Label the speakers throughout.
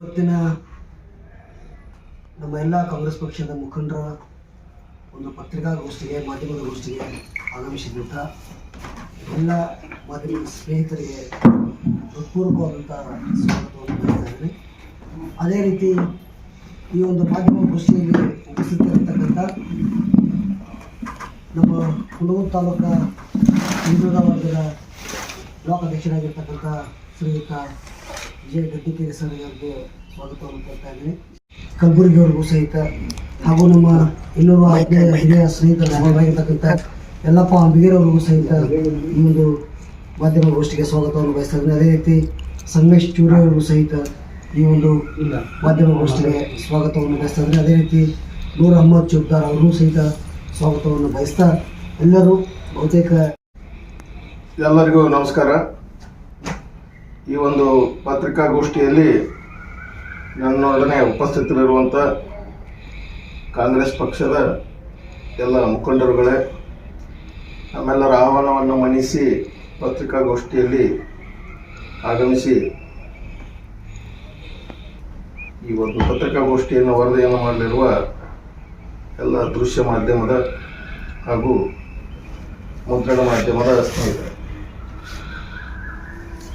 Speaker 1: ಇವತ್ತಿನ ನಮ್ಮ ಎಲ್ಲ ಕಾಂಗ್ರೆಸ್ ಪಕ್ಷದ ಮುಖಂಡರ ಒಂದು ಪತ್ರಿಕಾಗೋಷ್ಠಿಗೆ ಮಾಧ್ಯಮದ ಗೋಷ್ಠಿಗೆ ಆಗಮಿಸಿದಂಥ ಎಲ್ಲ ಮಾಧ್ಯಮ ಸ್ನೇಹಿತರಿಗೆ ಹೃತ್ಪೂರ್ವಕವಾದಂಥ ಸ್ವಾಗತವನ್ನು ಮಾಡಿದ್ದಾರೆ ಅದೇ ರೀತಿ ಈ ಒಂದು ಮಾಧ್ಯಮ ಗೋಷ್ಠಿಯಲ್ಲಿ ಉಪಸ್ಥಿತರಿರ್ತಕ್ಕಂಥ ನಮ್ಮ ಹುಣಗೂರು ತಾಲೂಕಾ ಹಿಂದುಳಿದ ವರ್ಗದ ಬ್ಲಾಕ್ ಅಧ್ಯಕ್ಷರಾಗಿರ್ತಕ್ಕಂಥ ಶ್ರೀಯುತ ವಿಜಯ ಗದ್ದಿಕೇರಿ ಸರ್ ಅವರಿಗೆ ಸ್ವಾಗತವನ್ನು ಕೊಡ್ತಾ ಇದ್ದೀನಿ ಕಲಬುರಗಿಯವ್ರಿಗೂ ಸಹಿತ ಹಾಗೂ ನಮ್ಮ ಇನ್ನೂರು ಹಿರಿಯ ಸ್ನೇಹಿತರ ಭಾಗವಾಗಿರ್ತಕ್ಕಂಥ ಎಲ್ಲಪ್ಪ ಅಂಬಿಗೇರವ್ರಿಗೂ ಸಹಿತ ಈ ಒಂದು ಮಾಧ್ಯಮ ಗೋಷ್ಠಿಗೆ ಸ್ವಾಗತವನ್ನು ಬಯಸ್ತಾ ಅದೇ ರೀತಿ ಸಂಗೇಶ್ ಚೂರಿಯವ್ರಿಗೂ ಸಹಿತ ಈ ಒಂದು ಮಾಧ್ಯಮ ಗೋಷ್ಠಿಗೆ ಸ್ವಾಗತವನ್ನು ಬಯಸ್ತಾ ಅದೇ ರೀತಿ ನೂರ ಅಹಮದ್ ಚೌಕ್ದಾರ್ ಅವರಿಗೂ ಸಹಿತ ಸ್ವಾಗತವನ್ನು ಬಯಸ್ತಾ ಎಲ್ಲರೂ ಬಹುತೇಕ
Speaker 2: ಎಲ್ಲರಿಗೂ ನಮಸ್ಕಾರ. ಈ ಒಂದು ಪತ್ರಿಕಾಗೋಷ್ಠಿಯಲ್ಲಿ ನನ್ನೊಡನೆ ಉಪಸ್ಥಿತರಿರುವಂಥ ಕಾಂಗ್ರೆಸ್ ಪಕ್ಷದ ಎಲ್ಲ ಮುಖಂಡರುಗಳೇ, ನಮ್ಮೆಲ್ಲರ ಆಹ್ವಾನವನ್ನು ಮನ್ನಿಸಿ ಪತ್ರಿಕಾಗೋಷ್ಠಿಯಲ್ಲಿ ಆಗಮಿಸಿ ಈ ಒಂದು ಪತ್ರಿಕಾಗೋಷ್ಠಿಯನ್ನು ವರದಿಯನ್ನು ಮಾಡಲಿರುವ ಎಲ್ಲ ದೃಶ್ಯ ಮಾಧ್ಯಮದ ಹಾಗೂ ಮುದ್ರಣ ಮಾಧ್ಯಮದ ಸ್ನೇಹಿತರೆ.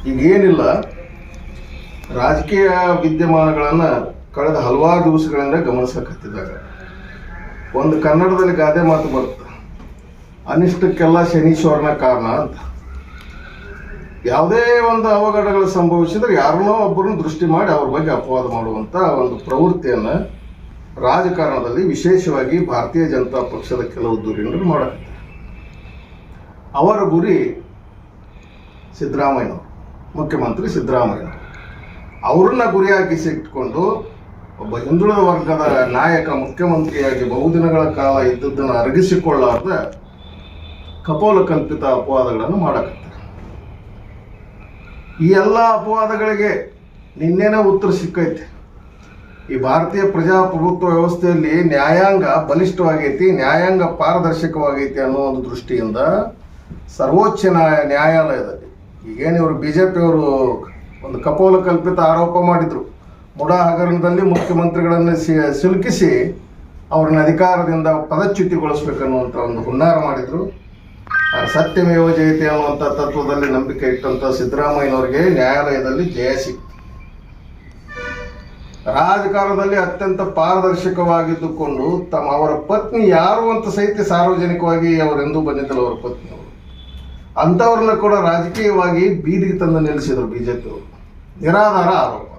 Speaker 2: ಈಗ ಏನಿಲ್ಲ ರಾಜಕೀಯ ವಿದ್ಯಮಾನಗಳನ್ನು ಕಳೆದ ಹಲವಾರು ದಿವಸಗಳಿಂದ ಗಮನಿಸಕತ್ತಿದ್ದಾಗ, ಒಂದು ಕನ್ನಡದಲ್ಲಿ ಗಾದೆ ಮಾತು ಬರುತ್ತೆ. ಅನಿಷ್ಟಕ್ಕೆಲ್ಲ ಶನೀಶ್ವರನ ಕಾರಣ ಅಂತ. ಯಾವುದೇ ಒಂದು ಅವಘಡಗಳು ಸಂಭವಿಸಿದ್ರೆ ಯಾರನ್ನೋ ಒಬ್ಬರನ್ನ ದೃಷ್ಟಿ ಮಾಡಿ ಅವ್ರ ಬಗ್ಗೆ ಅಪವಾದ ಮಾಡುವಂಥ ಒಂದು ಪ್ರವೃತ್ತಿಯನ್ನು ರಾಜಕಾರಣದಲ್ಲಿ ವಿಶೇಷವಾಗಿ ಭಾರತೀಯ ಜನತಾ ಪಕ್ಷದ ಕೆಲವು ಧುರೀಣರು ಮಾಡಕತ್ತಾರೆ ಅವರ ಗುರಿ ಸಿದ್ದರಾಮಯ್ಯನವರು. ಮುಖ್ಯಮಂತ್ರಿ ಸಿದ್ದರಾಮಯ್ಯ. ಅವ್ರನ್ನ ಗುರಿಯಾಗಿಸಿ ಇಟ್ಕೊಂಡು ಒಬ್ಬ ಹಿಂದುಳಿದ ವರ್ಗದ ನಾಯಕ, ಮುಖ್ಯಮಂತ್ರಿಯಾಗಿ ಬಹುದಿನಗಳ ಕಾಲ ಇದ್ದದ್ದನ್ನು ಅರಗಿಸಿಕೊಳ್ಳಾರ್ದ ಕಪೋಲ ಕಲ್ಪಿತ ಅಪವಾದಗಳನ್ನು ಮಾಡಕತ್ತಾರೆ. ಈ ಎಲ್ಲ ಅಪವಾದಗಳಿಗೆ ನಿನ್ನೆನೇ ಉತ್ತರ ಸಿಕ್ಕೈತೆ. ಈ ಭಾರತೀಯ ಪ್ರಜಾಪ್ರಭುತ್ವ ವ್ಯವಸ್ಥೆಯಲ್ಲಿ ನ್ಯಾಯಾಂಗ ಬಲಿಷ್ಠವಾಗೈತಿ, ನ್ಯಾಯಾಂಗ ಪಾರದರ್ಶಕವಾಗೈತಿ ಅನ್ನೋ ಒಂದು ದೃಷ್ಟಿಯಿಂದ ಸರ್ವೋಚ್ಚ ನ್ಯಾಯ ನ್ಯಾಯಾಲಯದಲ್ಲಿ ಈಗೇನು ಇವರು ಬಿ ಜೆ ಪಿಯವರು ಒಂದು ಕಪೋಲ ಕಲ್ಪಿತ ಆರೋಪ ಮಾಡಿದರು. ಮುಡಾ ಹಗರಣದಲ್ಲಿ ಮುಖ್ಯಮಂತ್ರಿಗಳನ್ನು ಸಿಲುಕಿಸಿ ಅವ್ರನ್ನ ಅಧಿಕಾರದಿಂದ ಪದಚ್ಯುತಿಗೊಳಿಸ್ಬೇಕನ್ನುವಂಥ ಒಂದು ಹುನ್ನಾರ ಮಾಡಿದರು. ಸತ್ಯಮೇವ ಜಯತೆ ಅನ್ನುವಂಥ ತತ್ವದಲ್ಲಿ ನಂಬಿಕೆ ಇಟ್ಟಂಥ ಸಿದ್ದರಾಮಯ್ಯನವರಿಗೆ ನ್ಯಾಯಾಲಯದಲ್ಲಿ ಜಯ ಸಿಕ್ತು. ರಾಜಕಾರಣದಲ್ಲಿ ಅತ್ಯಂತ ಪಾರದರ್ಶಕವಾಗಿದ್ದುಕೊಂಡು ತಮ್ಮ ಅವರ ಪತ್ನಿ ಯಾರು ಅಂತ ಸಹಿತ ಸಾರ್ವಜನಿಕವಾಗಿ ಅವರೆಂದೂ ಬಂದಿದ್ದಲ್ಲ ಅವರ ಪತ್ನಿಯವರು. ಅಂಥವ್ರನ್ನ ಕೂಡ ರಾಜಕೀಯವಾಗಿ ಬೀದಿಗೆ ತಂದು ನಿಲ್ಲಿಸಿದರು ಬಿಜೆಪಿ ನಿರಾಧಾರ ಆರೋಪ.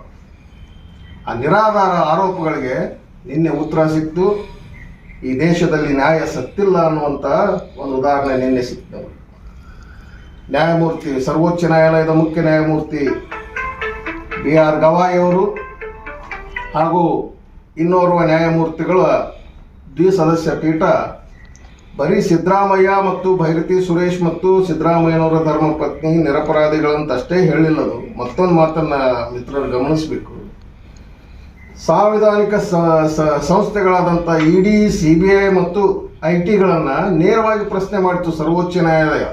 Speaker 2: ಆ ನಿರಾಧಾರ ಆರೋಪಗಳಿಗೆ ನಿನ್ನೆ ಉತ್ತರ ಸಿಕ್ತು. ಈ ದೇಶದಲ್ಲಿ ನ್ಯಾಯ ಸತ್ತಿಲ್ಲ ಅನ್ನುವಂಥ ಒಂದು ಉದಾಹರಣೆ ನಿನ್ನೆ ಸಿಕ್ತು. ನ್ಯಾಯಮೂರ್ತಿ, ಸರ್ವೋಚ್ಚ ನ್ಯಾಯಾಲಯದ ಮುಖ್ಯ ನ್ಯಾಯಮೂರ್ತಿ ಬಿ ಆರ್ ಗವಾಯಿ ಅವರು ಹಾಗೂ ಇನ್ನೋರ್ವ ನ್ಯಾಯಮೂರ್ತಿಗಳ ದ್ವಿಸದಸ್ಯ ಪೀಠ ಬರೀ ಸಿದ್ದರಾಮಯ್ಯ ಮತ್ತು ಭೈರತಿ ಸುರೇಶ್ ಮತ್ತು ಸಿದ್ದರಾಮಯ್ಯನವರ ಧರ್ಮಪತ್ನಿ ನಿರಪರಾಧಿಗಳಂತಷ್ಟೇ ಹೇಳಿಲ್ಲದು. ಮತ್ತೊಂದು ಮಾತನ್ನ ಮಿತ್ರರು ಗಮನಿಸಬೇಕು. ಸಾಂವಿಧಾನಿಕ ಸಂಸ್ಥೆಗಳಾದಂಥ E D C B I ಮತ್ತು ಐ ಟಿಗಳನ್ನು ನೇರವಾಗಿ ಪ್ರಶ್ನೆ ಮಾಡಿತು ಸರ್ವೋಚ್ಚ ನ್ಯಾಯಾಲಯ.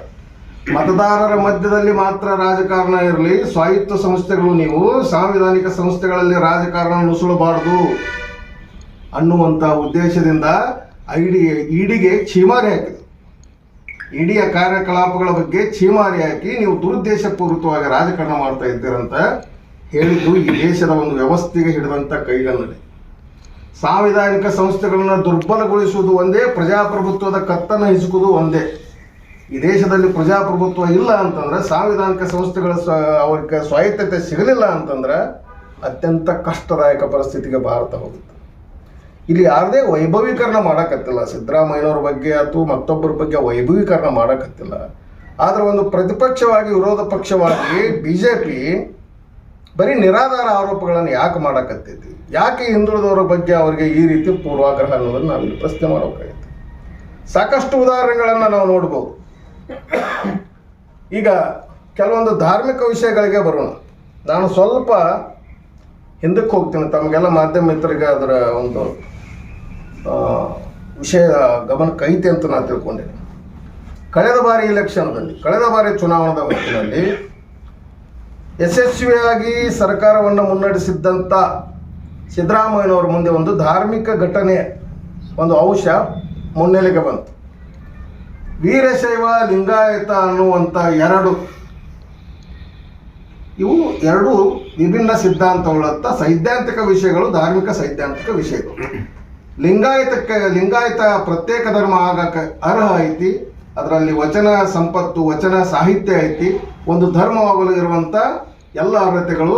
Speaker 2: ಮತದಾರರ ಮಧ್ಯದಲ್ಲಿ ಮಾತ್ರ ರಾಜಕಾರಣ ಇರಲಿ, ಸ್ವಾಯತ್ತ ಸಂಸ್ಥೆಗಳು ನೀವು ಸಾಂವಿಧಾನಿಕ ಸಂಸ್ಥೆಗಳಲ್ಲಿ ರಾಜಕಾರಣ ನುಸುಳಬಾರದು ಅನ್ನುವಂಥ ಉದ್ದೇಶದಿಂದ ಐಡಿ ಇಡಿಗೆ ಛೀಮಾರಿ ಹಾಕಿದರು ಇಡಿಯ ಕಾರ್ಯಕಲಾಪಗಳ ಬಗ್ಗೆ ಛೀಮಾರಿ ಹಾಕಿ, ನೀವು ದುರುದ್ದೇಶಪೂರಿತವಾಗಿ ರಾಜಕಾರಣ ಮಾಡ್ತಾ ಇದ್ದೀರಂತ ಹೇಳಿದ್ದು ಈ ದೇಶದ ಒಂದು ವ್ಯವಸ್ಥೆಗೆ ಹಿಡಿದಂಥ ಕೈಗನ್ನಡಿ. ಸಾಂವಿಧಾನಿಕ ಸಂಸ್ಥೆಗಳನ್ನು ದುರ್ಬಲಗೊಳಿಸುವುದು ಒಂದೇ, ಪ್ರಜಾಪ್ರಭುತ್ವದ ಕತ್ತನ್ನು ಹಿಸುಕುವುದು ಒಂದೇ. ಈ ದೇಶದಲ್ಲಿ ಪ್ರಜಾಪ್ರಭುತ್ವ ಇಲ್ಲ ಅಂತಂದ್ರೆ, ಸಾಂವಿಧಾನಿಕ ಸಂಸ್ಥೆಗಳ ಸ ಅವ್ರಿಗೆ ಸ್ವಾಯತ್ತತೆ ಸಿಗಲಿಲ್ಲ ಅಂತಂದ್ರೆ, ಅತ್ಯಂತ ಕಷ್ಟದಾಯಕ ಪರಿಸ್ಥಿತಿಗೆ ಭಾರತ ಹೋಗುತ್ತೆ. ಇಲ್ಲಿ ಯಾರದೇ ವೈಭವೀಕರಣ ಮಾಡಕತ್ತಿಲ್ಲ. ಸಿದ್ದರಾಮಯ್ಯನವ್ರ ಬಗ್ಗೆ ಅಥವಾ ಮತ್ತೊಬ್ಬರ ಬಗ್ಗೆ ವೈಭವೀಕರಣ ಮಾಡಕತ್ತಿಲ್ಲ. ಆದ್ರೆ ಒಂದು ಪ್ರತಿಪಕ್ಷವಾಗಿ, ವಿರೋಧ ಪಕ್ಷವಾಗಿ ಬಿ ಜೆ ಪಿ ಬರೀ ನಿರಾಧಾರ ಆರೋಪಗಳನ್ನು ಯಾಕೆ ಮಾಡಕತ್ತೈತಿ? ಯಾಕೆ ಹಿಂದುಳಿದವರ ಬಗ್ಗೆ ಅವರಿಗೆ ಈ ರೀತಿ ಪೂರ್ವಾಗ್ರಹ ಅನ್ನೋದನ್ನು ನಾವಿಲ್ಲಿ ಪ್ರಶ್ನೆ ಮಾಡಬೇಕಾಗೈತೆ ಸಾಕಷ್ಟು ಉದಾಹರಣೆಗಳನ್ನು ನಾವು ನೋಡ್ಬೋದು. ಈಗ ಕೆಲವೊಂದು ಧಾರ್ಮಿಕ ವಿಷಯಗಳಿಗೆ ಬರೋಣ. ನಾನು ಸ್ವಲ್ಪ ಹಿಂದಕ್ಕೆ ಹೋಗ್ತೀನಿ. ತಮಗೆಲ್ಲ ಮಾಧ್ಯಮ ಮಿತ್ರರಿಗೆ ಅದರ ಒಂದು ವಿಷಯ ಗಮನಕ್ಕೆ ಐತೆ ಅಂತ ನಾನು ತಿಳ್ಕೊಂಡೆ. ಕಳೆದ ಬಾರಿ ಇಲೆಕ್ಷನ್ದಲ್ಲಿ ಕಳೆದ ಬಾರಿ ಚುನಾವಣಾ ಹೊತ್ತಿನಲ್ಲಿ ಯಶಸ್ವಿಯಾಗಿ ಸರ್ಕಾರವನ್ನು ಮುನ್ನಡೆಸಿದ್ದಂಥ ಸಿದ್ದರಾಮಯ್ಯನವರ ಮುಂದೆ ಒಂದು ಧಾರ್ಮಿಕ ಘಟನೆ, ಒಂದು ಅಂಶ ಮುನ್ನೆಲೆಗೆ ಬಂತು. ವೀರಶೈವ, ಲಿಂಗಾಯತ ಅನ್ನುವಂಥ ಎರಡು, ಇವು ಎರಡು ವಿಭಿನ್ನ ಸಿದ್ಧಾಂತಗಳಂತ ಸೈದ್ಧಾಂತಿಕ ವಿಷಯಗಳು ಧಾರ್ಮಿಕ ಸೈದ್ಧಾಂತಿಕ ವಿಷಯಗಳು. ಲಿಂಗಾಯತಕ್ಕೆ ಲಿಂಗಾಯತ ಪ್ರತ್ಯೇಕ ಧರ್ಮ ಆಗಕ್ಕೆ ಅರ್ಹ ಐತಿ. ಅದರಲ್ಲಿ ವಚನ ಸಂಪತ್ತು, ವಚನ ಸಾಹಿತ್ಯ ಐತಿ. ಒಂದು ಧರ್ಮವಾಗಲು ಇರುವಂತ ಎಲ್ಲ ಅರ್ಹತೆಗಳು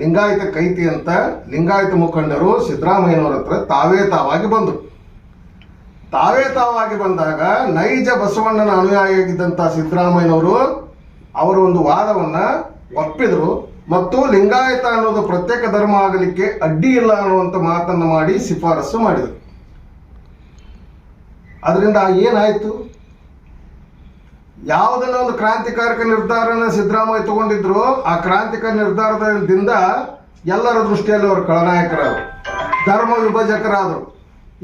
Speaker 2: ಲಿಂಗಾಯತ ಕೈತಿ ಅಂತ ಲಿಂಗಾಯತ ಮುಖಂಡರು ಸಿದ್ದರಾಮಯ್ಯನವರ ಹತ್ರ ತಾವೇ ತಾವಾಗಿ ಬಂದರು ತಾವೇ ತಾವಾಗಿ ಬಂದಾಗ ನೈಜ ಬಸವಣ್ಣನ ಅನುಯಾಯಿಯಾಗಿದ್ದಂಥ ಸಿದ್ದರಾಮಯ್ಯನವರು ಅವರ ಒಂದು ವಾದವನ್ನ ಒಪ್ಪಿದ್ರು. ಮತ್ತು ಲಿಂಗಾಯತ ಅನ್ನೋದು ಪ್ರತ್ಯೇಕ ಧರ್ಮ ಆಗಲಿಕ್ಕೆ ಅಡ್ಡಿ ಇಲ್ಲ ಅನ್ನುವಂಥ ಮಾತನ್ನು ಮಾಡಿ ಶಿಫಾರಸು ಮಾಡಿದರು. ಅದರಿಂದ ಏನಾಯ್ತು? ಯಾವುದನ್ನ ಒಂದು ಕ್ರಾಂತಿಕಾರಕ ನಿರ್ಧಾರನ ಸಿದ್ದರಾಮಯ್ಯ ತಗೊಂಡಿದ್ರು ಆ ಕ್ರಾಂತಿಕ ನಿರ್ಧಾರದಿಂದ ಎಲ್ಲರ ದೃಷ್ಟಿಯಲ್ಲಿ ಅವರು ಖಳನಾಯಕರಾದರು. ಧರ್ಮ ವಿಭಜಕರಾದರು.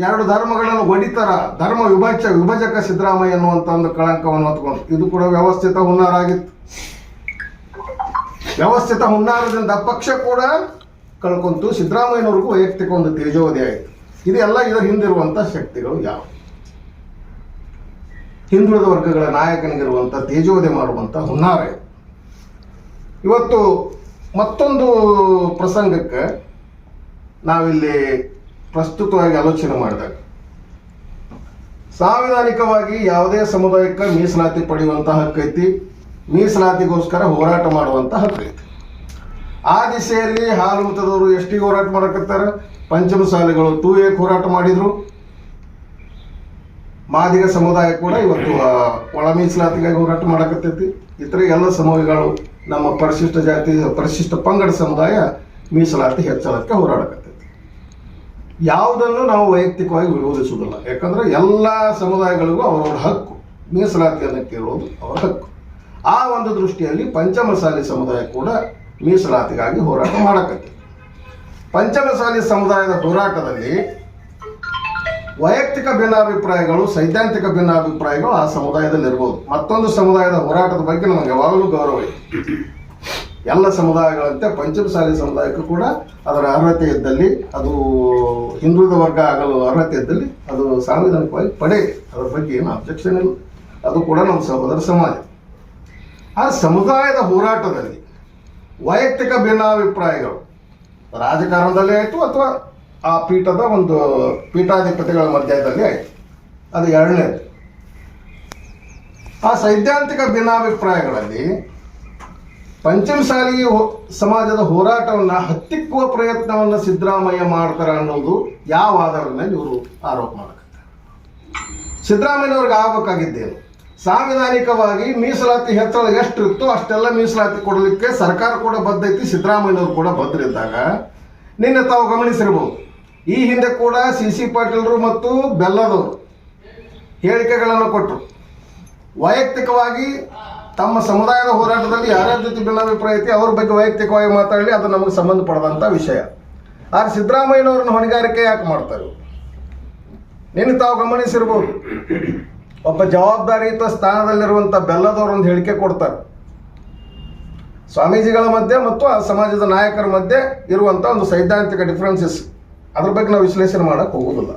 Speaker 2: ಎರಡು ಧರ್ಮಗಳನ್ನು ಒಡಿತರ ಧರ್ಮ ವಿಭಜ ವಿಭಜಕ ಸಿದ್ದರಾಮಯ್ಯ ಅನ್ನುವಂಥ ಒಂದು ಕಳಂಕವನ್ನು ಹೊತ್ಕೊಂಡು ಇದು ಕೂಡ ವ್ಯವಸ್ಥಿತ ಹುನ್ನಾರ ಆಗಿತ್ತು ವ್ಯವಸ್ಥಿತ ಹುನ್ನಾರದಿಂದ ಪಕ್ಷ ಕೂಡ ಕಳ್ಕೊಂತು. ಸಿದ್ದರಾಮಯ್ಯನವ್ರಿಗೂ ವೈಯಕ್ತಿಕ ಒಂದು ತೇಜೋವಧಿ ಆಯಿತು. ಇದೆಲ್ಲ ಇದರ ಹಿಂದಿರುವಂಥ ಶಕ್ತಿಗಳು ಯಾವ? ಹಿಂದುಳಿದ ವರ್ಗಗಳ ನಾಯಕನಿಗಿರುವಂಥ ತೇಜೋವಧಿ ಮಾಡುವಂಥ ಹುನ್ನಾರ ಇವತ್ತು ಮತ್ತೊಂದು ಪ್ರಸಂಗಕ್ಕೆ ನಾವಿಲ್ಲಿ ಪ್ರಸ್ತುತವಾಗಿ ಆಲೋಚನೆ ಮಾಡಿದಾಗ, ಸಾಂವಿಧಾನಿಕವಾಗಿ ಯಾವುದೇ ಸಮುದಾಯಕ್ಕೆ ಮೀಸಲಾತಿ ಪಡೆಯುವಂತಹ ಹಕ್ಕೈತಿ ಮೀಸಲಾತಿಗೋಸ್ಕರ ಹೋರಾಟ ಮಾಡುವಂಥ ಹಕ್ಕೈತಿ ಆ ದಿಸೆಯಲ್ಲಿ ಹಾಲು ಮತದವರು ಎಷ್ಟಿಗೆ ಹೋರಾಟ ಮಾಡಕತ್ತಾರ? ಪಂಚಮಸಾಲೆಗಳು ಟೂ ಎಕ್ ಹೋರಾಟ ಮಾಡಿದ್ರು. ಮಾದಿಗ ಸಮುದಾಯ ಕೂಡ ಇವತ್ತು ಒಳ ಮೀಸಲಾತಿಗಾಗಿ ಹೋರಾಟ ಮಾಡಕತ್ತೈತಿ. ಇತರ ಎಲ್ಲ ಸಮೂಹಗಳು ನಮ್ಮ ಪರಿಶಿಷ್ಟ ಜಾತಿ, ಪರಿಶಿಷ್ಟ ಪಂಗಡ ಸಮುದಾಯ ಮೀಸಲಾತಿ ಹೆಚ್ಚಳಕ್ಕೆ ಹೋರಾಡಕತ್ತೈತಿ. ಯಾವುದನ್ನು ನಾವು ವೈಯಕ್ತಿಕವಾಗಿ ವಿರೋಧಿಸುವುದಿಲ್ಲ. ಯಾಕಂದ್ರೆ ಎಲ್ಲ ಸಮುದಾಯಗಳಿಗೂ ಅವರವರ ಹಕ್ಕು. ಮೀಸಲಾತಿಯನ್ನು ಕೇಳುವುದು ಅವರ ಹಕ್ಕು. ಆ ಒಂದು ದೃಷ್ಟಿಯಲ್ಲಿ ಪಂಚಮಸಾಲಿ ಸಮುದಾಯ ಕೂಡ ಮೀಸಲಾತಿಗಾಗಿ ಹೋರಾಟ ಮಾಡಕತ್ತೆ. ಪಂಚಮಸಾಲಿ ಸಮುದಾಯದ ಹೋರಾಟದಲ್ಲಿ ವೈಯಕ್ತಿಕ ಭಿನ್ನಾಭಿಪ್ರಾಯಗಳು, ಸೈದ್ಧಾಂತಿಕ ಭಿನ್ನಾಭಿಪ್ರಾಯಗಳು ಆ ಸಮುದಾಯದಲ್ಲಿ ಇರ್ಬೋದು. ಮತ್ತೊಂದು ಸಮುದಾಯದ ಹೋರಾಟದ ಬಗ್ಗೆ ನಮಗೆ ಯಾವಾಗಲೂ ಗೌರವ ಇದೆ. ಎಲ್ಲ ಸಮುದಾಯಗಳಂತೆ ಪಂಚಮಸಾಲಿ ಸಮುದಾಯಕ್ಕೂ ಕೂಡ ಅದರ ಅರ್ಹತೆ ಇದ್ದಲ್ಲಿ ಅದು ಹಿಂದುಳಿದ ವರ್ಗ ಆಗಲು ಅರ್ಹತೆ ಇದ್ದಲ್ಲಿ ಅದು ಸಾಂವಿಧಾನಿಕವಾಗಿ ಪಡೆಯಿದೆ ಅದರ ಬಗ್ಗೆ ಏನು ಅಬ್ಜೆಕ್ಷನ್ ಇಲ್ಲ. ಅದು ಕೂಡ ನಮ್ಮ ಸಹೋದರ ಸಮಾಜ. ಆ ಸಮುದಾಯದ ಹೋರಾಟದಲ್ಲಿ ವೈಯಕ್ತಿಕ ಭಿನ್ನಾಭಿಪ್ರಾಯಗಳು ರಾಜಕಾರಣದಲ್ಲೇ ಆಯಿತು ಅಥವಾ ಆ ಪೀಠದ ಒಂದು ಪೀಠಾಧಿಪತಿಗಳ ಮಧ್ಯದಲ್ಲಿ ಆಯಿತು. ಅದು ಎರಡನೇದು. ಆ ಸೈದ್ಧಾಂತಿಕ ಭಿನ್ನಾಭಿಪ್ರಾಯಗಳಲ್ಲಿ ಪಂಚಮಸಾಲಿ ಸಮಾಜದ ಹೋರಾಟವನ್ನು ಹತ್ತಿಕ್ಕುವ ಪ್ರಯತ್ನವನ್ನು ಸಿದ್ದರಾಮಯ್ಯ ಮಾಡ್ತಾರೆ ಅನ್ನೋದು ಯಾವ ಆಧಾರದ ಮೇಲೆ ಇವರು ಆರೋಪ ಮಾಡಕತ್ತಾರೆ? ಸಿದ್ದರಾಮಯ್ಯವ್ರಿಗೆ ಆಗಬೇಕಾಗಿದ್ದೇನು? ಸಾಂವಿಧಾನಿಕವಾಗಿ ಮೀಸಲಾತಿ ಹೆಚ್ಚಳ ಎಷ್ಟು ಇತ್ತು ಅಷ್ಟೆಲ್ಲ ಮೀಸಲಾತಿ ಕೊಡಲಿಕ್ಕೆ ಸರ್ಕಾರ ಕೂಡ ಬದ್ಧ ಐತಿ ಸಿದ್ದರಾಮಯ್ಯನವರು ಕೂಡ ಬದ್ಧರಿದ್ದಾಗ ನಿನ್ನೆ ತಾವು ಗಮನಿಸಿರ್ಬೋದು. ಈ ಹಿಂದೆ ಕೂಡ ಸಿ ಸಿ ಪಾಟೀಲರು ಮತ್ತು ಬೆಲ್ಲದವರು ಹೇಳಿಕೆಗಳನ್ನು ಕೊಟ್ಟರು ವೈಯಕ್ತಿಕವಾಗಿ ತಮ್ಮ ಸಮುದಾಯದ ಹೋರಾಟದಲ್ಲಿ ಯಾರ್ಯಾರ ಜೊತೆ ಭಿನ್ನಾಭಿಪ್ರಾಯ ಐತಿ, ಅವ್ರ ಬಗ್ಗೆ ವೈಯಕ್ತಿಕವಾಗಿ ಮಾತಾಡಲಿ, ಅದು ನಮಗೆ ಸಂಬಂಧಪಡದಂಥ ವಿಷಯ. ಆದ್ರೆ ಸಿದ್ದರಾಮಯ್ಯನವ್ರನ್ನ ಹೊಣೆಗಾರಿಕೆ ಯಾಕೆ ಮಾಡ್ತಾರೆ? ನಿನ್ನೆ ತಾವು ಗಮನಿಸಿರ್ಬೋದು. ಒಬ್ಬ ಜವಾಬ್ದಾರಿಯುತ ಸ್ಥಾನದಲ್ಲಿರುವಂಥ ಬೆಲ್ಲದವರು ಒಂದು ಹೇಳಿಕೆ ಕೊಡ್ತಾರೆ. ಸ್ವಾಮೀಜಿಗಳ ಮಧ್ಯೆ ಮತ್ತು ಆ ಸಮಾಜದ ನಾಯಕರ ಮಧ್ಯೆ ಇರುವಂಥ ಒಂದು ಸೈದ್ಧಾಂತಿಕ ಡಿಫ್ರೆನ್ಸಸ್ ಅದ್ರ ಬಗ್ಗೆ ನಾವು ವಿಶ್ಲೇಷಣೆ ಮಾಡೋಕೆ ಹೋಗೋದಿಲ್ಲ.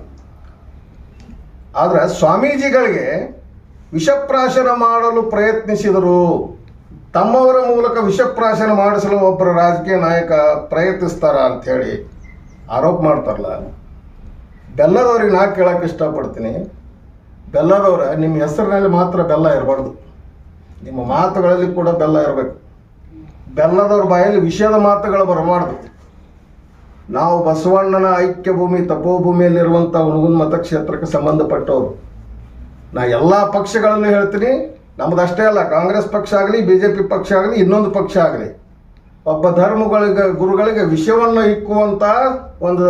Speaker 2: ಆದ್ರೆ ಸ್ವಾಮೀಜಿಗಳಿಗೆ ವಿಷಪ್ರಾಶನ ಮಾಡಲು ಪ್ರಯತ್ನಿಸಿದರು. ತಮ್ಮವರ ಮೂಲಕ ವಿಷಪ್ರಾಶನ ಮಾಡಿಸಲು ಒಬ್ಬರು ರಾಜಕೀಯ ನಾಯಕ ಪ್ರಯತ್ನಿಸ್ತಾರ ಅಂಥೇಳಿ ಆರೋಪ ಮಾಡ್ತಾರಲ್ಲ. ಬೆಲ್ಲದವ್ರಿಗೆ ನಾ ಕೇಳಕ್ಕೆ ಇಷ್ಟಪಡ್ತೀನಿ. ಬೆಲ್ಲದವ್ರ ನಿಮ್ಮ ಹೆಸರಿನಲ್ಲಿ ಮಾತ್ರ ಬೆಲ್ಲ ಇರಬಾರ್ದು. ನಿಮ್ಮ ಮಾತುಗಳಲ್ಲಿ ಕೂಡ ಬೆಲ್ಲ ಇರಬೇಕು. ಬೆಲ್ಲದವ್ರ ಬಾಯಲ್ಲಿ ವಿಷಯದ ಮಾತುಗಳು ಬರಬಾರ್ದು. ನಾವು ಬಸವಣ್ಣನ ಐಕ್ಯ ಭೂಮಿ ತಪೋಭೂಮಿಯಲ್ಲಿರುವಂಥ ಹುಣಗುನ್ ಮತಕ್ಷೇತ್ರಕ್ಕೆ ಸಂಬಂಧಪಟ್ಟವರು. ನಾ ಎಲ್ಲ ಪಕ್ಷಗಳನ್ನು ಹೇಳ್ತೀನಿ. ನಮ್ದು ಅಷ್ಟೇ ಅಲ್ಲ, ಕಾಂಗ್ರೆಸ್ ಪಕ್ಷ ಆಗಲಿ ಬಿ ಪಕ್ಷ ಆಗಲಿ, ಇನ್ನೊಂದು ಪಕ್ಷ ಆಗಲಿ. ಒಬ್ಬ ಧರ್ಮಗಳಿಗೆ, ಗುರುಗಳಿಗೆ ವಿಷಯವನ್ನು ಇಕ್ಕುವಂತ ಒಂದು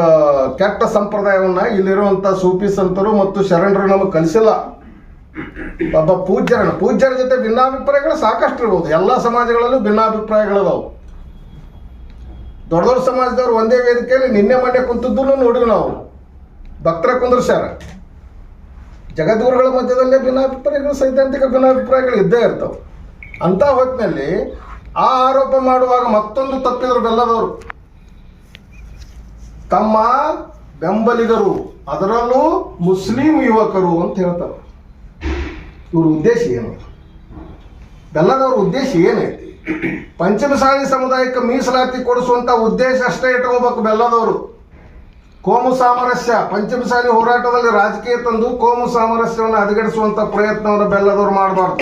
Speaker 2: ಕೆಟ್ಟ ಸಂಪ್ರದಾಯವನ್ನು ಇಲ್ಲಿರುವಂತ ಸೂಫಿ ಸಂತರು ಮತ್ತು ಶರಣರು ನಮಗೆ ಕಲಿಸಿಲ್ಲ. ಒಬ್ಬ ಪೂಜ್ಯರನ್ನು, ಪೂಜ್ಯರ ಜೊತೆ ಭಿನ್ನಾಭಿಪ್ರಾಯಗಳು ಸಾಕಷ್ಟು ಇರ್ಬೋದು. ಎಲ್ಲ ಸಮಾಜಗಳಲ್ಲೂ ಭಿನ್ನಾಭಿಪ್ರಾಯಗಳಿದಾವು ದೊಡ್ಡ ದೊಡ್ಡ ಸಮಾಜದವ್ರು ಒಂದೇ ವೇದಿಕೆಯಲ್ಲಿ ನಿನ್ನೆ ಮೊನ್ನೆ ಕುಂತಿದ್ದು ನೋಡಿವಿ ನಾವು. ಭಕ್ತರ ಕುಂದ್ರಸ್ಯಾರ. ಜಗದ್ಗುರುಗಳ ಮಧ್ಯದಲ್ಲೇ ಭಿನ್ನಾಭಿಪ್ರಾಯಗಳು, ಸೈದ್ಧಾಂತಿಕ ಭಿನ್ನಾಭಿಪ್ರಾಯಗಳು ಇದ್ದೇ ಇರ್ತವೆ. ಅಂತ ಹೊತ್ತಿನಲ್ಲಿ ಆ ಆರೋಪ ಮಾಡುವಾಗ ಮತ್ತೊಂದು ತಪ್ಪಿದ್ರು ಬೆಲ್ಲದವರು. ತಮ್ಮ ಬೆಂಬಲಿಗರು, ಅದರಲ್ಲೂ ಮುಸ್ಲಿಂ ಯುವಕರು ಅಂತ ಹೇಳ್ತಾರೆ. ಇವ್ರ ಉದ್ದೇಶ ಏನು? ಬೆಲ್ಲದವ್ರ ಉದ್ದೇಶ ಏನೈತಿ? ಪಂಚಮಸಾಲಿ ಸಮುದಾಯಕ್ಕೆ ಮೀಸಲಾತಿ ಕೊಡಿಸುವಂತ ಉದ್ದೇಶ ಅಷ್ಟೇ ಇಟ್ಕೋಬೇಕು ಬೆಲ್ಲದವರು. ಕೋಮು ಸಾಮರಸ್ಯ, ಪಂಚಮಸಾಲಿ ಹೋರಾಟದಲ್ಲಿ ರಾಜಕೀಯ ತಂದು ಕೋಮು ಸಾಮರಸ್ಯವನ್ನು ಹದಗೆಡಿಸುವಂತ ಪ್ರಯತ್ನವನ್ನು ಬೆಲ್ಲದವ್ರು ಮಾಡಬಾರ್ದು.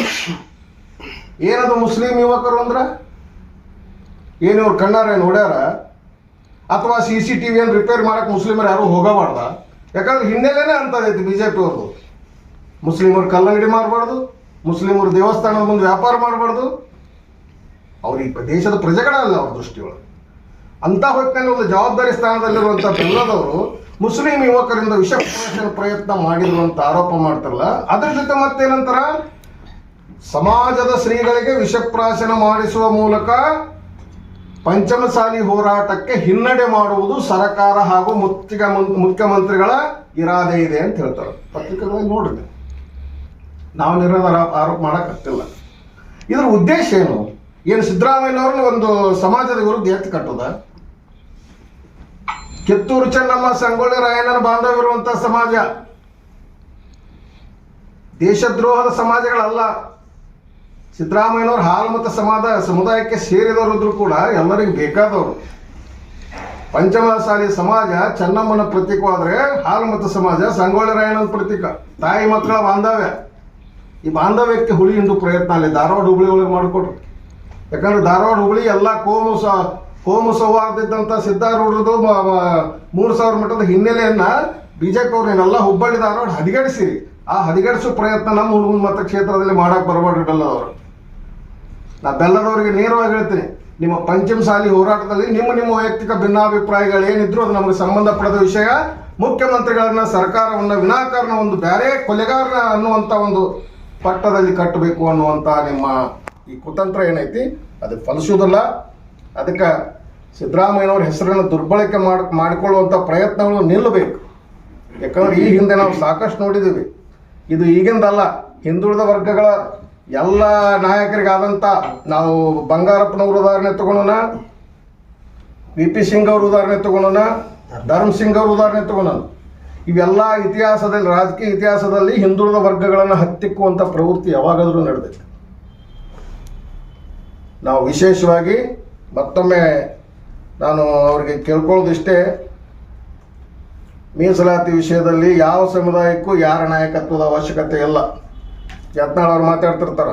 Speaker 2: ಏನದು ಮುಸ್ಲಿಂ ಯುವಕರು ಅಂದ್ರ? ಏನು ಇವ್ರು ಕಣ್ಣಾರ ನೋಡ್ಯಾರ ಅಥವಾ ಸಿ ಸಿ ಟಿ ವಿಯನ್ನು ರಿಪೇರ್ ಮಾಡಕ್ಕೆ ಮುಸ್ಲಿಮರು ಯಾರು ಹೋಗಬಾರ್ದ? ಯಾಕಂದ್ರೆ ಹಿನ್ನೆಲೆನೇ ಅಂತದೈತಿ ಬಿ ಜೆ ಪಿ ಅವ್ರದ್ದು ಮುಸ್ಲಿಮರು ಕಲ್ಲಂಗಡಿ ಮಾಡಬಾರ್ದು ಮುಸ್ಲಿಮರು ದೇವಸ್ಥಾನದ ಮುಂದೆ ವ್ಯಾಪಾರ ಮಾಡಬಾರ್ದು. ಅವ್ರಿಗೆ ದೇಶದ ಪ್ರಜೆಗಳಲ್ಲ ಅವ್ರ ದೃಷ್ಟಿಯೊಳಗೆ. ಅಂತ ಹೊತ್ತಿನಲ್ಲಿ ಒಂದು ಜವಾಬ್ದಾರಿ ಸ್ಥಾನದಲ್ಲಿರುವಂಥ ಬೆಲ್ಲದವರು ಮುಸ್ಲಿಂ ಯುವಕರಿಂದ ವಿಷ ಪ್ರಯತ್ನ ಮಾಡಿದ್ರು ಅಂತ ಆರೋಪ ಮಾಡ್ತಾರಲ್ಲ, ಅದ್ರ ಜೊತೆ ಮತ್ತೇನಂತಾರ? ಸಮಾಜದ ಶ್ರೀಗಳಿಗೆ ವಿಷಪ್ರಾಶನ ಮಾಡಿಸುವ ಮೂಲಕ ಪಂಚಮಸಾಲಿ ಹೋರಾಟಕ್ಕೆ ಹಿನ್ನಡೆ ಮಾಡುವುದು ಸರ್ಕಾರ ಹಾಗೂ ಮುಖ್ಯ ಮುಖ್ಯಮಂತ್ರಿಗಳ ಇರಾದೆ ಇದೆ ಅಂತ ಹೇಳ್ತಾರೆ. ಪತ್ರಿಕೆಗಳಲ್ಲಿ ನೋಡಿದೆ. ನಾವು ನಿರಾಧಾರ ಆರೋಪ ಮಾಡೋಕ್ಕಾಗ್ತಿಲ್ಲ. ಇದ್ರ ಉದ್ದೇಶ ಏನು? ಏನು ಸಿದ್ದರಾಮಯ್ಯನವ್ರನ್ನ ಒಂದು ಸಮಾಜದ ವಿರುದ್ಧ ಎತ್ತು ಕಟ್ಟೋದ? ಕಿತ್ತೂರು ಚೆನ್ನಮ್ಮ ಸಂಗೊಳ್ಳಿ ರಾಯಣ್ಣನ ಬಾಂಧವ್ಯವಿರುವಂತ ಸಮಾಜ. ದೇಶದ್ರೋಹದ ಸಮಾಜಗಳಲ್ಲ. ಸಿದ್ದರಾಮಯ್ಯನವ್ರು ಹಾಲ್ಮತ ಸಮಾಜ ಸಮುದಾಯಕ್ಕೆ ಸೇರಿದವರಿದ್ರು ಕೂಡ ಎಲ್ಲರಿಗೂ ಬೇಕಾದವರು. ಪಂಚಮಸಾಲಿ ಸಮಾಜ ಚೆನ್ನಮ್ಮನ ಪ್ರತೀಕವಾದ್ರೆ ಹಾಲುಮತ ಸಮಾಜ ಸಂಗೊಳ್ಳಿ ರಾಯಣ್ಣನ ಪ್ರತೀಕ. ತಾಯಿ ಮಕ್ಕಳ ಬಾಂಧವ್ಯ. ಈ ಬಾಂಧವ್ಯಕ್ಕೆ ಹುಳಿ ಹಿಂಡು ಪ್ರಯತ್ನ ಅಲ್ಲಿ ಧಾರವಾಡ ಹುಬ್ಳಿ ಒಳಗೆ ಮಾಡಿಕೊಡ್ರಿ ಯಾಕಂದ್ರೆ ಧಾರವಾಡ ಹುಬ್ಳಿ ಎಲ್ಲ ಕೋಮು ಸ, ಕೋಮು ಸೌಹಾರ್ದ ಇದ್ದಂಥ ಸಿದ್ಧಾರೂಢರದು ಮೂರು ಸಾವಿರ ಮಟ್ಟದ ಹಿನ್ನೆಲೆಯನ್ನ ಪಿ ಅವ್ರನ್ನೆಲ್ಲ ಹುಬ್ಬಳ್ಳಿ ಧಾರವಾಡ ಹದಿಗಡಿಸಿರಿ. ಆ ಹದಿಗಡಿಸೋ ಪ್ರಯತ್ನ ನಮ್ಮ ಹುಡುಗನ ಮತಕ್ಷೇತ್ರದಲ್ಲಿ ಮಾಡಕ್ ಬರಬಾರ್ದು ಅವರು. ನಾ ಬೆಲ್ಲದವರಿಗೆ ನೇರವಾಗಿ ಹೇಳ್ತೀನಿ, ನಿಮ್ಮ ಪಂಚಮಸಾಲಿ ಹೋರಾಟದಲ್ಲಿ ನಿಮ್ಮ ನಿಮ್ಮ ವೈಯಕ್ತಿಕ ಭಿನ್ನಾಭಿಪ್ರಾಯಗಳು ಏನಿದ್ರು ಅದು ನಮಗೆ ಸಂಬಂಧಪಡದ ವಿಷಯ. ಮುಖ್ಯಮಂತ್ರಿಗಳನ್ನ ಸರ್ಕಾರವನ್ನ ವಿನಾಕಾರಣ ಒಂದು ಬೇರೆ ಕೊಲೆಗಾರನ ಅನ್ನುವಂಥ ಒಂದು ಪಟ್ಟದಲ್ಲಿ ಕಟ್ಟಬೇಕು ಅನ್ನುವಂಥ ನಿಮ್ಮ ಈ ಕುತಂತ್ರ ಏನೈತಿ, ಅದು ಫಲಿಸುವುದಿಲ್ಲ ಅದಕ್ಕೆ ಸಿದ್ದರಾಮಯ್ಯನವ್ರ ಹೆಸರನ್ನು ದುರ್ಬಳಕೆ ಮಾಡಿ ಮಾಡಿಕೊಳ್ಳುವಂಥ ಪ್ರಯತ್ನಗಳು ನಿಲ್ಲಬೇಕು. ಯಾಕಂದ್ರೆ ಈ ಹಿಂದೆ ನಾವು ಸಾಕಷ್ಟು ನೋಡಿದ್ದೀವಿ. ಇದು ಈಗಿಂದಲ್ಲ, ಹಿಂದುಳಿದ ವರ್ಗಗಳ ಎಲ್ಲ ನಾಯಕರಿಗಾದಂಥ ನಾವು ಬಂಗಾರಪ್ಪನವ್ರ ಉದಾಹರಣೆ ತಗೊಳ್ಳೋಣ ವಿ ಪಿ ಸಿಂಗ್ ಅವ್ರ ಉದಾಹರಣೆ ತಗೊಳ್ಳೋಣ ಧರ್ಮ ಸಿಂಗ್ ಅವ್ರ ಉದಾಹರಣೆ ತಗೊಳ್ಳೋಣ ಇವೆಲ್ಲ ಇತಿಹಾಸದಲ್ಲಿ, ರಾಜಕೀಯ ಇತಿಹಾಸದಲ್ಲಿ ಹಿಂದುಳಿದ ವರ್ಗಗಳನ್ನು ಹತ್ತಿಕ್ಕುವಂಥ ಪ್ರವೃತ್ತಿ ಯಾವಾಗಾದರೂ ನಡೆದಿದೆ ನಾವು ವಿಶೇಷವಾಗಿ ಮತ್ತೊಮ್ಮೆ ನಾನು ಅವರಿಗೆ ಕೇಳ್ಕೊಳ್ಳೋದಿಷ್ಟೇ, ಮೀಸಲಾತಿ ವಿಷಯದಲ್ಲಿ ಯಾವ ಸಮುದಾಯಕ್ಕೂ ಯಾರ ನಾಯಕತ್ವದ ಅವಶ್ಯಕತೆ ಇಲ್ಲ. ಯತ್ನಾಳ್ ಅವ್ರು ಮಾತಾಡ್ತಿರ್ತಾರ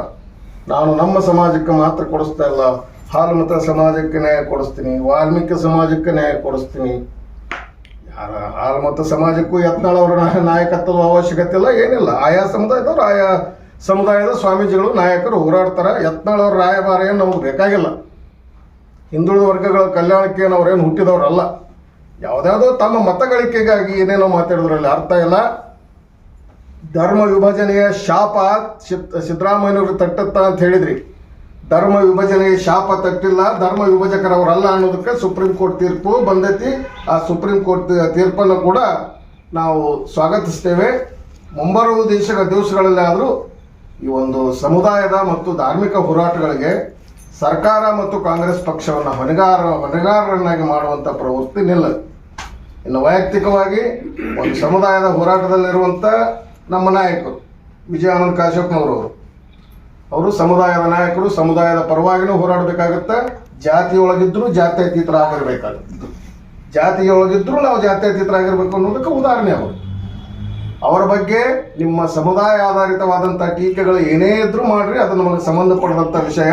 Speaker 2: ನಾನು ನಮ್ಮ ಸಮಾಜಕ್ಕೆ ಮಾತ್ರ ಕೊಡಿಸ್ತಾ ಇಲ್ಲ. ಹಾಲುಮತ ಸಮಾಜಕ್ಕೆ ನ್ಯಾಯ ಕೊಡಿಸ್ತೀನಿ. ವಾಲ್ಮೀಕಿ ಸಮಾಜಕ್ಕೆ ನ್ಯಾಯ ಕೊಡಿಸ್ತೀನಿ. ಯಾರ ಹಾಲುಮತ ಸಮಾಜಕ್ಕೂ ಯತ್ನಾಳ್ ಅವರ ನಾಯಕತ್ವದ ಅವಶ್ಯಕತೆ ಇಲ್ಲ, ಏನಿಲ್ಲ. ಆಯಾ ಸಮುದಾಯದವ್ರು, ಆಯಾ ಸಮುದಾಯದ ಸ್ವಾಮೀಜಿಗಳು, ನಾಯಕರು ಹೋರಾಡ್ತಾರೆ. ಯತ್ನಾಳ್ ಅವ್ರ ರಾಯಭಾರ ಏನು ನಮಗೆ ಬೇಕಾಗಿಲ್ಲ. ಹಿಂದುಳಿದ ವರ್ಗಗಳ ಕಲ್ಯಾಣಕ್ಕೆ ಅವ್ರೇನು ಹುಟ್ಟಿದವರಲ್ಲ. ಯಾವುದಾದ್ರೂ ತಮ್ಮ ಮತಗಳಿಕೆಗಾಗಿ ಏನೇನೋ ಮಾತಾಡಿದ್ರಲ್ಲಿ ಅರ್ಥ ಇಲ್ಲ. ಧರ್ಮ ವಿಭಜನೆಯ ಶಾಪ ಸಿದ್ದರಾಮಯ್ಯನವರು ತಟ್ಟತ್ತ ಅಂತ ಹೇಳಿದ್ರಿ. ಧರ್ಮ ವಿಭಜನೆಯ ಶಾಪ ತಟ್ಟಿಲ್ಲ, ಧರ್ಮ ವಿಭಜಕರವರಲ್ಲ ಅನ್ನೋದಕ್ಕೆ ಸುಪ್ರೀಂ ಕೋರ್ಟ್ ತೀರ್ಪು ಬಂದೈತಿ. ಆ ಸುಪ್ರೀಂ ಕೋರ್ಟ್ ತೀರ್ಪನ್ನು ಕೂಡ ನಾವು ಸ್ವಾಗತಿಸ್ತೇವೆ. ಮುಂಬರುವ ದೇಶಗಳ ದಿವಸಗಳಲ್ಲಿ ಆದರೂ ಈ ಒಂದು ಸಮುದಾಯದ ಮತ್ತು ಧಾರ್ಮಿಕ ಹೋರಾಟಗಳಿಗೆ ಸರ್ಕಾರ ಮತ್ತು ಕಾಂಗ್ರೆಸ್ ಪಕ್ಷವನ್ನು ಹೊಣೆಗಾರ, ಹೊಣೆಗಾರರನ್ನಾಗಿ ಮಾಡುವಂಥ ಪ್ರವೃತ್ತಿ ನಿಲ್ಲ ಇನ್ನು ವೈಯಕ್ತಿಕವಾಗಿ ಒಂದು ಸಮುದಾಯದ ಹೋರಾಟದಲ್ಲಿರುವಂಥ ನಮ್ಮ ನಾಯಕರು, ವಿಜಯಾನಂದ ಕಾಶಪ್ಪನವರು ಅವರು. ಸಮುದಾಯದ ನಾಯಕರು, ಸಮುದಾಯದ ಪರವಾಗಿನೂ ಹೋರಾಡಬೇಕಾಗತ್ತೆ? ಜಾತಿಯೊಳಗಿದ್ರು ಜಾತ್ಯತೀತರಾಗಿರ್ಬೇಕಾಗುತ್ತೆ ಜಾತಿಯೊಳಗಿದ್ರು ನಾವು ಜಾತ್ಯತೀತರಾಗಿರ್ಬೇಕು ಅನ್ನೋದಕ್ಕೆ ಉದಾಹರಣೆ ಅವರು. ಅವರ ಬಗ್ಗೆ ನಿಮ್ಮ ಸಮುದಾಯ ಆಧಾರಿತವಾದಂಥ ಟೀಕೆಗಳು ಏನೇ ಇದ್ರೂ ಮಾಡ್ರಿ, ಅದು ನಮಗೆ ಸಂಬಂಧಪಡದಂಥ ವಿಷಯ.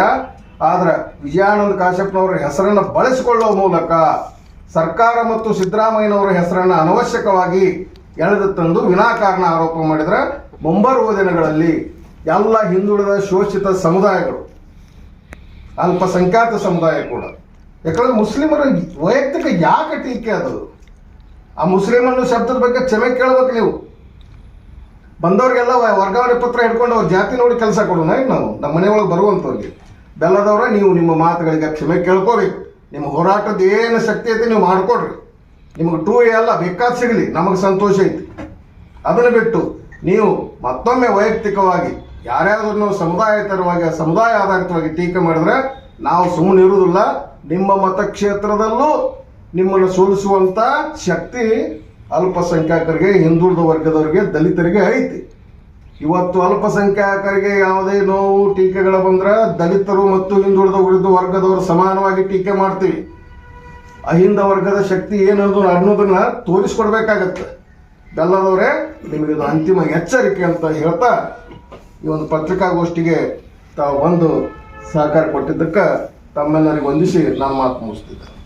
Speaker 2: ಆದ್ರೆ ವಿಜಯಾನಂದ ಕಾಶಪ್ಪನವರ ಹೆಸರನ್ನು ಬಳಸಿಕೊಳ್ಳುವ ಮೂಲಕ ಸರ್ಕಾರ ಮತ್ತು ಸಿದ್ದರಾಮಯ್ಯನವರ ಹೆಸರನ್ನು ಅನವಶ್ಯಕವಾಗಿ ಎಳೆದು ತಂದು ವಿನಾಕಾರಣ ಆರೋಪ ಮಾಡಿದ್ರೆ ಮುಂಬರುವ ದಿನಗಳಲ್ಲಿ ಎಲ್ಲ ಹಿಂದುಳಿದ ಶೋಷಿತ ಸಮುದಾಯಗಳು, ಅಲ್ಪಸಂಖ್ಯಾತ ಸಮುದಾಯ ಕೂಡ. ಯಾಕಂದ್ರೆ ಮುಸ್ಲಿಮರ ವೈಯಕ್ತಿಕ ಯಾಕೆ ಟೀಕೆ ಅದು? ಆ ಮುಸ್ಲಿಮನ್ನು ಶಬ್ದದ ಬಗ್ಗೆ ಕ್ಷಮೆ ಕೇಳ್ಬೇಕು ನೀವು. ಬಂದವ್ರಿಗೆಲ್ಲ ವರ್ಗಾವಣೆ ಪತ್ರ ಹಿಡ್ಕೊಂಡು ಅವ್ರ ಜಾತಿ ನೋಡಿ ಕೆಲಸ ಕೊಡೋಣ ನಾವು? ನಮ್ಮ ಮನೆಯೊಳಗೆ ಬರುವಂಥವ್ರಿಗೆ. ಬೆಲ್ಲದವ್ರ, ನೀವು ನಿಮ್ಮ ಮಾತುಗಳಿಗೆ ಕ್ಷಮೆ ಕೇಳ್ಕೋಬೇಕು. ನಿಮ್ಮ ಹೋರಾಟದ ಏನು ಶಕ್ತಿ ಐತೆ ನೀವು ಮಾಡ್ಕೊಡ್ರಿ. ನಿಮಗೆ ಟೂ ಎ ಅಲ್ಲ ಬೇಕಾದ ಸಿಗಲಿ, ನಮಗೆ ಸಂತೋಷ ಐತಿ. ಅದನ್ನು ಬಿಟ್ಟು ನೀವು ಮತ್ತೊಮ್ಮೆ ವೈಯಕ್ತಿಕವಾಗಿ ಯಾರ್ಯಾವ್ದನ್ನು ಸಮುದಾಯತರವಾಗಿ, ಸಮುದಾಯ ಆಧಾರಿತವಾಗಿ ಟೀಕೆ ಮಾಡಿದ್ರೆ, ನಾವು ಸುಮ್ಮನೆ ಇರುವುದಿಲ್ಲ ನಿಮ್ಮ ಮತಕ್ಷೇತ್ರದಲ್ಲೂ ನಿಮ್ಮನ್ನು ಸೋಲಿಸುವಂತ ಶಕ್ತಿ ಅಲ್ಪಸಂಖ್ಯಾತರಿಗೆ ಹಿಂದುಳಿದ ವರ್ಗದವರಿಗೆ, ದಲಿತರಿಗೆ ಐತಿ. ಇವತ್ತು ಅಲ್ಪಸಂಖ್ಯಾತರಿಗೆ ಯಾವುದೇ ನೋವು, ಟೀಕೆಗಳು ಬಂದ್ರೆ ದಲಿತರು ಮತ್ತು ಹಿಂದುಳಿದ ವರ್ಗದವರು ಸಮಾನವಾಗಿ ಟೀಕೆ ಮಾಡ್ತೀವಿ. ಅಹಿಂದ ವರ್ಗದ ಶಕ್ತಿ ಏನದು ಅನ್ನೋದನ್ನ ತೋರಿಸ್ಕೊಡ್ಬೇಕಾಗತ್ತೆ. ಬೆಲ್ಲದವರೇ, ನಿಮಗೆ ಇದು ಅಂತಿಮ ಎಚ್ಚರಿಕೆ ಅಂತ ಹೇಳ್ತಾ ಈ ಒಂದು ಪತ್ರಿಕಾಗೋಷ್ಠಿಗೆ ತಾವು ಬಂದು ಸಹಕಾರ ಕೊಟ್ಟಿದ್ದಕ್ಕೆ ತಮ್ಮೆಲ್ಲರಿಗೆ ವಂದಿಸಿ ನಾನು ಮಾತು ಮುಗಿಸ್ತಿದ್ದೆ